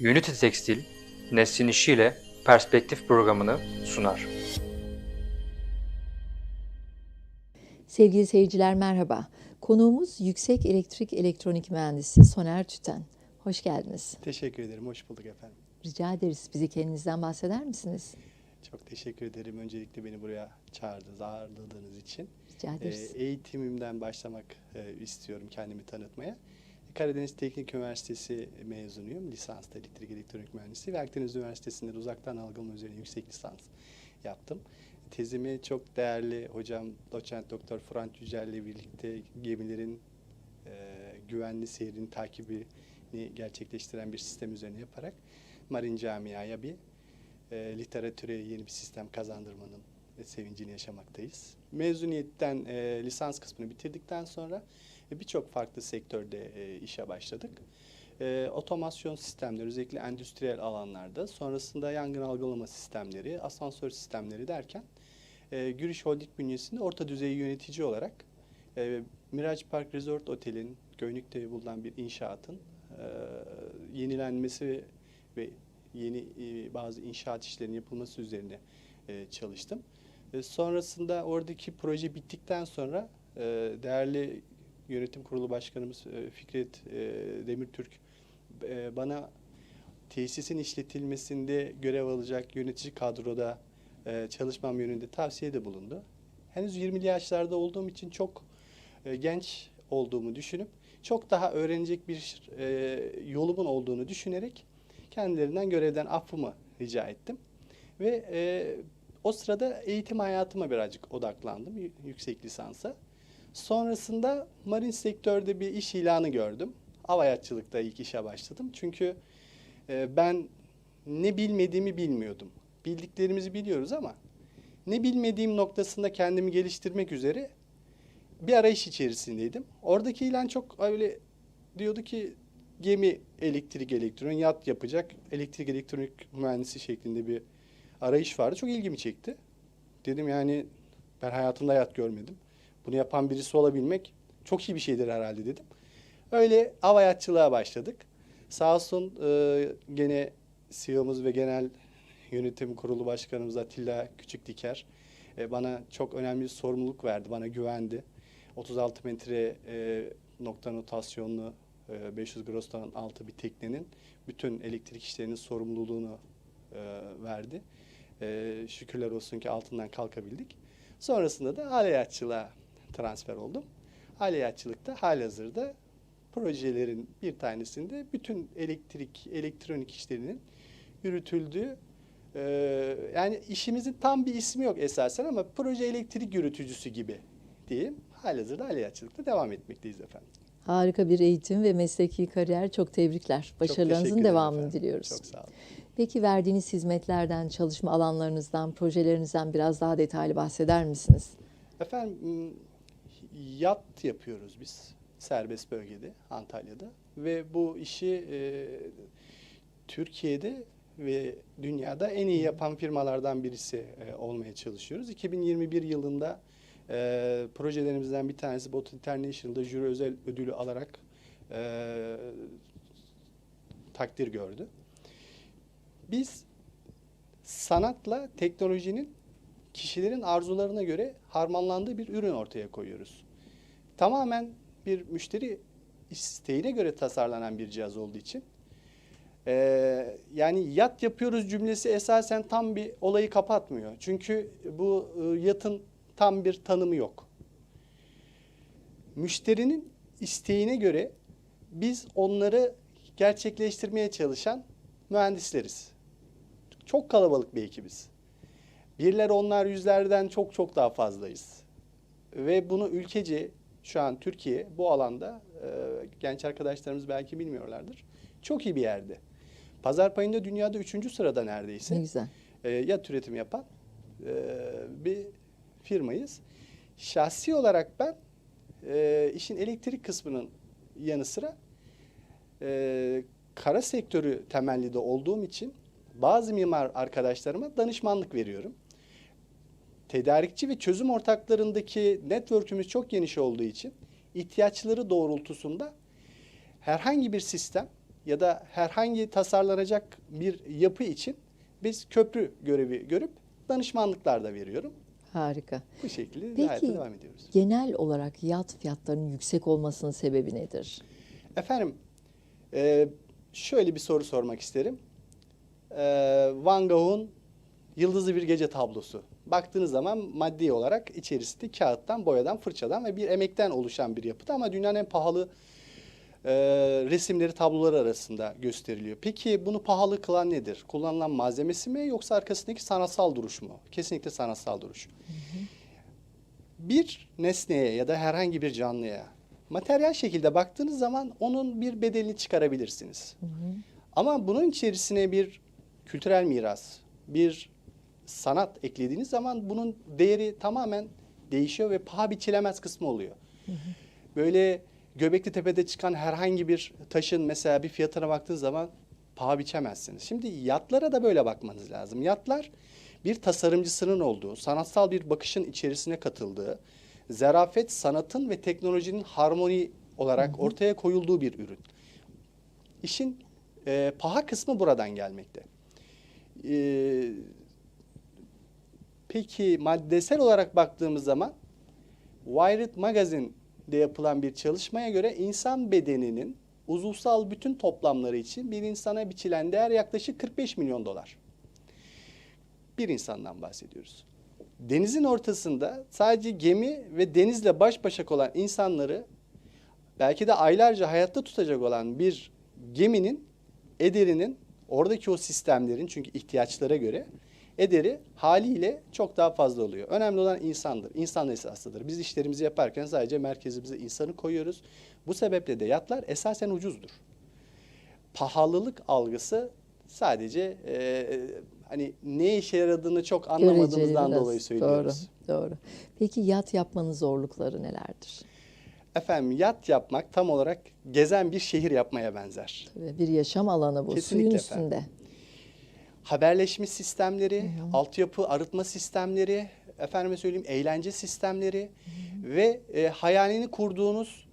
Unity Tekstil, Neslin İşi ile Perspektif programını sunar. Sevgili seyirciler merhaba. Konuğumuz Yüksek Elektrik Elektronik Mühendisi Soner Tüten. Hoş geldiniz. Teşekkür ederim. Hoş bulduk efendim. Rica ederiz. Bizi kendinizden bahseder misiniz? Çok teşekkür ederim. Öncelikle beni buraya çağırdınız, ağırladığınız için. Rica ederiz. eğitimimden başlamak e, istiyorum kendimi tanıtmaya. Karadeniz Teknik Üniversitesi mezunuyum. Lisanslı elektrik elektronik mühendisliği ve Akdeniz Üniversitesi'nde de uzaktan algılama üzerine yüksek lisans yaptım. Tezimi çok değerli hocam doçent doktor Fırat Yücel ile birlikte gemilerin e, güvenli seyrini takibini gerçekleştiren bir sistem üzerine yaparak Marin Camia'ya bir e, literatüre yeni bir sistem kazandırmanın sevincini yaşamaktayız. Mezuniyetten e, lisans kısmını bitirdikten sonra birçok farklı sektörde e, işe başladık. E, otomasyon sistemleri özellikle endüstriyel alanlarda sonrasında yangın algılama sistemleri, asansör sistemleri derken e, Gürüş Holding bünyesinde orta düzey yönetici olarak e, Miraç Park Resort Otel'in Göynük'te bulunan bir inşaatın e, yenilenmesi ve yeni e, bazı inşaat işlerinin yapılması üzerine e, çalıştım. E, sonrasında oradaki proje bittikten sonra e, değerli yönetim kurulu başkanımız e, Fikret e, Demirtürk e, bana tesisin işletilmesinde görev alacak yönetici kadroda çalışmam yönünde tavsiyede bulundu. Henüz 20'li yaşlarda olduğum için çok genç olduğumu düşünüp çok daha öğrenecek bir yolumun olduğunu düşünerek kendilerinden görevden affımı rica ettim. Ve o sırada eğitim hayatıma birazcık odaklandım yüksek lisansa. Sonrasında marin sektörde bir iş ilanı gördüm. Havayatçılıkta ilk işe başladım. Çünkü e, ben ne bilmediğimi bilmiyordum. Bildiklerimizi biliyoruz ama ne bilmediğim noktasında kendimi geliştirmek üzere bir arayış içerisindeydim. Oradaki ilan çok öyle diyordu ki gemi elektrik elektronik yat yapacak elektrik elektronik mühendisi şeklinde bir arayış vardı. Çok ilgimi çekti. Dedim yani ben hayatımda yat görmedim. Bunu yapan birisi olabilmek çok iyi bir şeydir herhalde dedim. Öyle havayatçılığa başladık. Sağ olsun e, gene CEO'muz ve genel yönetim kurulu başkanımız Atilla Küçükdiker e, bana çok önemli bir sorumluluk verdi. Bana güvendi. 36 metre e, nokta notasyonlu e, 500 Groston'un altı bir teknenin bütün elektrik işlerinin sorumluluğunu e, verdi. E, şükürler olsun ki altından kalkabildik. Sonrasında da aleyatçılığa transfer oldum. Aleyatçılıkta halihazırda projelerin bir tanesinde bütün elektrik, elektronik işlerinin yürütüldüğü e, yani işimizin tam bir ismi yok esasen ama proje elektrik yürütücüsü gibi diyeyim. Halihazırda aleyatçılıkta devam etmekteyiz efendim. Harika bir eğitim ve mesleki kariyer. Çok tebrikler. Başarılarınızın devamını efendim. diliyoruz. Çok sağ olun. Peki verdiğiniz hizmetlerden, çalışma alanlarınızdan, projelerinizden biraz daha detaylı bahseder misiniz? Efendim yat yapıyoruz biz serbest bölgede Antalya'da ve bu işi e, Türkiye'de ve dünyada en iyi yapan firmalardan birisi e, olmaya çalışıyoruz. 2021 yılında e, projelerimizden bir tanesi Bot International'da jüri özel ödülü alarak e, takdir gördü. Biz sanatla teknolojinin kişilerin arzularına göre harmanlandığı bir ürün ortaya koyuyoruz. Tamamen bir müşteri isteğine göre tasarlanan bir cihaz olduğu için eee, yani yat yapıyoruz cümlesi esasen tam bir olayı kapatmıyor. Çünkü bu e, yatın tam bir tanımı yok. Müşterinin isteğine göre biz onları gerçekleştirmeye çalışan mühendisleriz. Çok kalabalık bir ekibiz. Birler onlar yüzlerden çok çok daha fazlayız. Ve bunu ülkece şu an Türkiye bu alanda e, genç arkadaşlarımız belki bilmiyorlardır. Çok iyi bir yerde. Pazar payında dünyada üçüncü sırada neredeyse. Ne güzel. E, yat üretim yapan e, bir firmayız. Şahsi olarak ben e, işin elektrik kısmının yanı sıra e, kara sektörü temelli de olduğum için bazı mimar arkadaşlarıma danışmanlık veriyorum. Tedarikçi ve çözüm ortaklarındaki network'ümüz çok geniş olduğu için ihtiyaçları doğrultusunda herhangi bir sistem ya da herhangi tasarlanacak bir yapı için biz köprü görevi görüp danışmanlıklar da veriyorum. Harika. Bu şekilde Peki hayata devam ediyoruz. genel olarak yat fiyatlarının yüksek olmasının sebebi nedir? Efendim, e, şöyle bir soru sormak isterim. E, Van Gogh'un Yıldızlı Bir Gece tablosu. Baktığınız zaman maddi olarak içerisinde kağıttan, boyadan, fırçadan ve bir emekten oluşan bir yapıt ama dünyanın en pahalı e, resimleri, tabloları arasında gösteriliyor. Peki bunu pahalı kılan nedir? Kullanılan malzemesi mi yoksa arkasındaki sanatsal duruş mu? Kesinlikle sanatsal duruş. Bir nesneye ya da herhangi bir canlıya materyal şekilde baktığınız zaman onun bir bedelini çıkarabilirsiniz. Ama bunun içerisine bir kültürel miras, bir sanat eklediğiniz zaman bunun değeri tamamen değişiyor ve paha biçilemez kısmı oluyor. Böyle Göbekli Tepe'de çıkan herhangi bir taşın mesela bir fiyatına baktığınız zaman paha biçemezsiniz. Şimdi yatlara da böyle bakmanız lazım. Yatlar bir tasarımcısının olduğu, sanatsal bir bakışın içerisine katıldığı, zarafet, sanatın ve teknolojinin harmoni olarak ortaya koyulduğu bir ürün. İşin e, paha kısmı buradan gelmekte. E, peki maddesel olarak baktığımız zaman Wired Magazine'de yapılan bir çalışmaya göre insan bedeninin uzuvsal bütün toplamları için bir insana biçilen değer yaklaşık 45 milyon dolar. Bir insandan bahsediyoruz. Denizin ortasında sadece gemi ve denizle baş başa olan insanları belki de aylarca hayatta tutacak olan bir geminin ederinin oradaki o sistemlerin çünkü ihtiyaçlara göre ederi haliyle çok daha fazla oluyor. Önemli olan insandır. İnsan esaslıdır. Biz işlerimizi yaparken sadece merkezimize insanı koyuyoruz. Bu sebeple de yatlar esasen ucuzdur. Pahalılık algısı sadece e, hani ne işe yaradığını çok anlamadığımızdan Göreceli biraz. dolayı söylüyoruz. Doğru, doğru. Peki yat yapmanın zorlukları nelerdir? Efendim yat yapmak tam olarak gezen bir şehir yapmaya benzer. Tabii bir yaşam alanı bu, Kesinlikle suyun efendim. üstünde. Haberleşme sistemleri, altyapı arıtma sistemleri, efendime söyleyeyim eğlence sistemleri ve e, hayalini kurduğunuz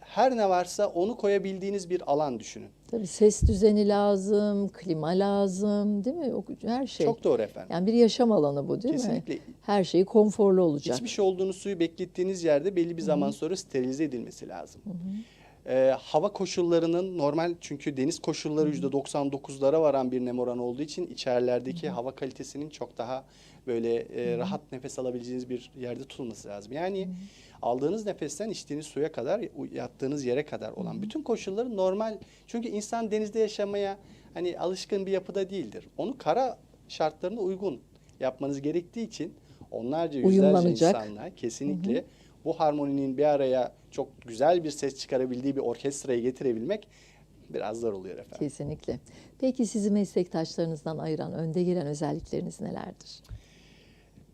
her ne varsa onu koyabildiğiniz bir alan düşünün. Tabii ses düzeni lazım, klima lazım, değil mi? Her şey. Çok doğru efendim. Yani bir yaşam alanı bu değil Kesinlikle. mi? Her şey konforlu olacak. İçmiş olduğunuz suyu beklettiğiniz yerde belli bir zaman sonra sterilize edilmesi lazım. Ee, hava koşullarının normal çünkü deniz koşulları %99'lara varan bir nem oranı olduğu için içerilerdeki hava kalitesinin çok daha böyle e, rahat nefes alabileceğiniz bir yerde tutulması lazım. Yani aldığınız nefesten içtiğiniz suya kadar, yattığınız yere kadar olan bütün koşulları normal. Çünkü insan denizde yaşamaya hani alışkın bir yapıda değildir. Onu kara şartlarına uygun yapmanız gerektiği için onlarca yüzlerce Uyumlanacak. insanla kesinlikle bu harmoninin bir araya çok güzel bir ses çıkarabildiği bir orkestrayı getirebilmek biraz zor oluyor efendim. Kesinlikle. Peki sizi meslektaşlarınızdan ayıran, önde gelen özellikleriniz nelerdir?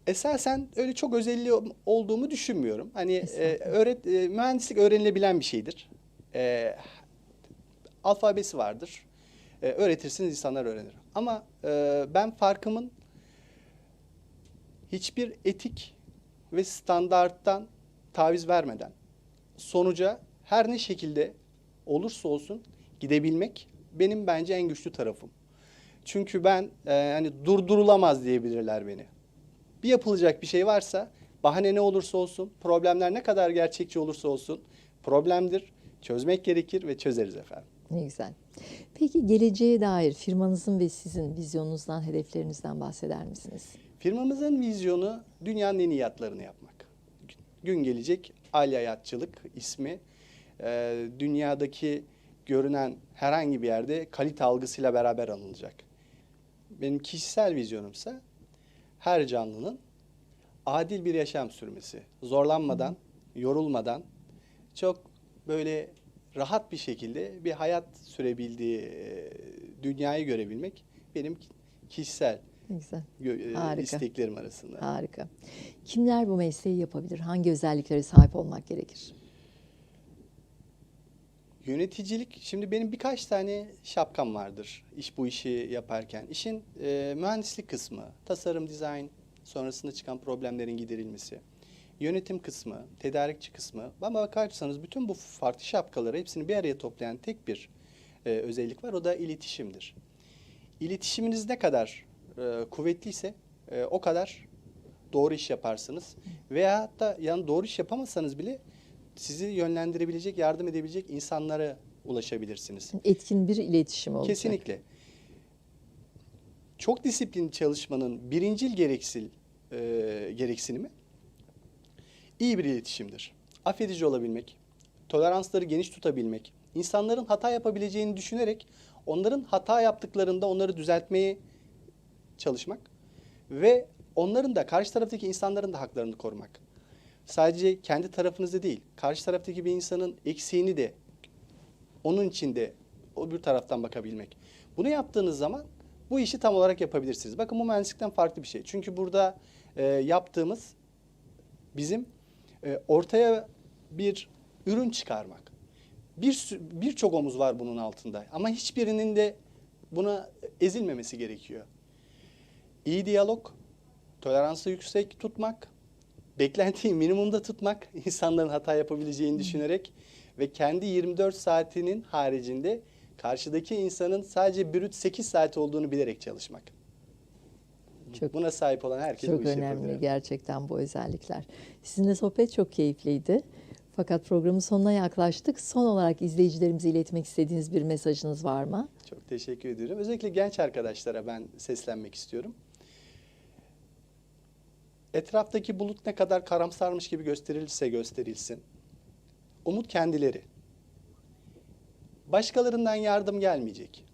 Esasen öyle çok özelliği olduğumu düşünmüyorum. Hani e, öğret e, mühendislik öğrenilebilen bir şeydir. E, alfabesi vardır. E, öğretirsiniz insanlar öğrenir. Ama e, ben farkımın hiçbir etik ve standarttan taviz vermeden sonuca her ne şekilde olursa olsun gidebilmek benim bence en güçlü tarafım. Çünkü ben e, hani durdurulamaz diyebilirler beni. Bir yapılacak bir şey varsa bahane ne olursa olsun, problemler ne kadar gerçekçi olursa olsun problemdir. Çözmek gerekir ve çözeriz efendim. Ne güzel. Peki geleceğe dair firmanızın ve sizin vizyonunuzdan, hedeflerinizden bahseder misiniz? Firmamızın vizyonu dünyanın en iyi yatlarını yapmak. Gün gelecek Alya Yatçılık ismi e, dünyadaki görünen herhangi bir yerde kalite algısıyla beraber anılacak. Benim kişisel vizyonumsa her canlının adil bir yaşam sürmesi. Zorlanmadan, yorulmadan çok böyle rahat bir şekilde bir hayat sürebildiği e, dünyayı görebilmek benim kişisel Ne güzel. e, Harika. isteklerim arasında. Harika. Kimler bu mesleği yapabilir? Hangi özelliklere sahip olmak gerekir? Yöneticilik, şimdi benim birkaç tane şapkam vardır iş bu işi yaparken. İşin e, mühendislik kısmı, tasarım, dizayn, sonrasında çıkan problemlerin giderilmesi. Yönetim kısmı, tedarikçi kısmı. Ama bakarsanız bütün bu farklı şapkaları hepsini bir araya toplayan tek bir e, özellik var. O da iletişimdir. İletişiminiz ne kadar e, kuvvetliyse e, o kadar doğru iş yaparsınız. Veya hatta yani doğru iş yapamasanız bile sizi yönlendirebilecek, yardım edebilecek insanlara ulaşabilirsiniz. Etkin bir iletişim olacak. Kesinlikle. Çok disiplinli çalışmanın birincil gereksil e, gereksinimi iyi bir iletişimdir. Affedici olabilmek, toleransları geniş tutabilmek, insanların hata yapabileceğini düşünerek onların hata yaptıklarında onları düzeltmeye çalışmak ve onların da karşı taraftaki insanların da haklarını korumak. Sadece kendi tarafınızda değil, karşı taraftaki bir insanın eksiğini de onun içinde o bir taraftan bakabilmek. Bunu yaptığınız zaman bu işi tam olarak yapabilirsiniz. Bakın bu mühendislikten farklı bir şey. Çünkü burada e, yaptığımız bizim e, ortaya bir ürün çıkarmak. Bir birçok omuz var bunun altında ama hiçbirinin de buna ezilmemesi gerekiyor. İyi diyalog, toleransı yüksek tutmak, beklentiyi minimumda tutmak, insanların hata yapabileceğini düşünerek ve kendi 24 saatinin haricinde karşıdaki insanın sadece brüt 8 saat olduğunu bilerek çalışmak. Çok- Buna sahip olan herkes Çok bu işi önemli yapabilir. gerçekten bu özellikler. Sizinle sohbet çok keyifliydi. Fakat programın sonuna yaklaştık. Son olarak izleyicilerimize iletmek istediğiniz bir mesajınız var mı? Çok teşekkür ediyorum. Özellikle genç arkadaşlara ben seslenmek istiyorum. Etraftaki bulut ne kadar karamsarmış gibi gösterilirse gösterilsin. Umut kendileri. Başkalarından yardım gelmeyecek.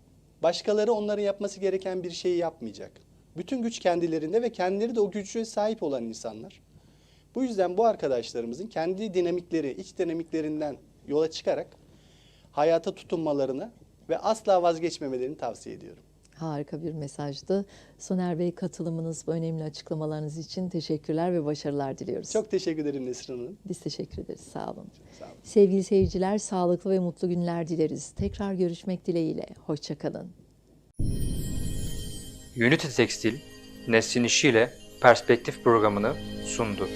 Başkaları onların yapması gereken bir şeyi yapmayacak. Bütün güç kendilerinde ve kendileri de o güce sahip olan insanlar. Bu yüzden bu arkadaşlarımızın kendi dinamikleri, iç dinamiklerinden yola çıkarak hayata tutunmalarını ve asla vazgeçmemelerini tavsiye ediyorum. Harika bir mesajdı. Soner Bey katılımınız, bu önemli açıklamalarınız için teşekkürler ve başarılar diliyoruz. Çok teşekkür ederim Nesrin Hanım. Biz teşekkür ederiz. Sağ olun. Sağ olun. Sevgili seyirciler, sağlıklı ve mutlu günler dileriz. Tekrar görüşmek dileğiyle. Hoşçakalın. Unity Tekstil, Nesrin İşi ile Perspektif programını sundu.